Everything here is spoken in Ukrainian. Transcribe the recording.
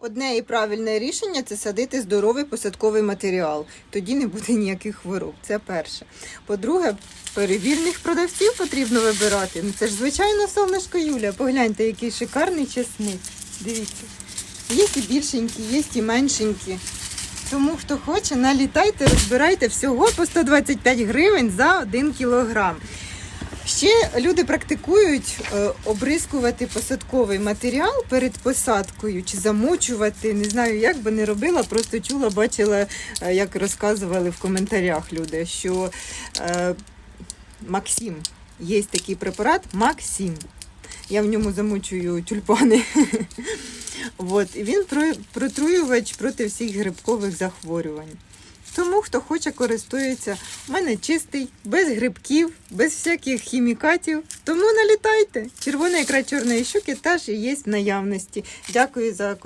Одне і правильне рішення це садити здоровий посадковий матеріал. Тоді не буде ніяких хвороб. Це перше. По-друге, перевірних продавців потрібно вибирати. Ну це ж звичайно сонечко Юля. Погляньте, який шикарний чесник. Дивіться. Є і більшенькі, є і меншенькі. Тому хто хоче, налітайте, розбирайте всього по 125 гривень за 1 кілограм. Ще люди практикують е, обрискувати посадковий матеріал перед посадкою чи замочувати. Не знаю, як би не робила, просто чула, бачила, е, як розказували в коментарях люди, що е, Максим є такий препарат Максим. Я в ньому замочую тюльпани. От, і він протруювач проти всіх грибкових захворювань. Тому, хто хоче, користується. У мене чистий, без грибків, без всяких хімікатів. Тому налітайте. Червона ікра чорної щуки теж є в наявності. Дякую за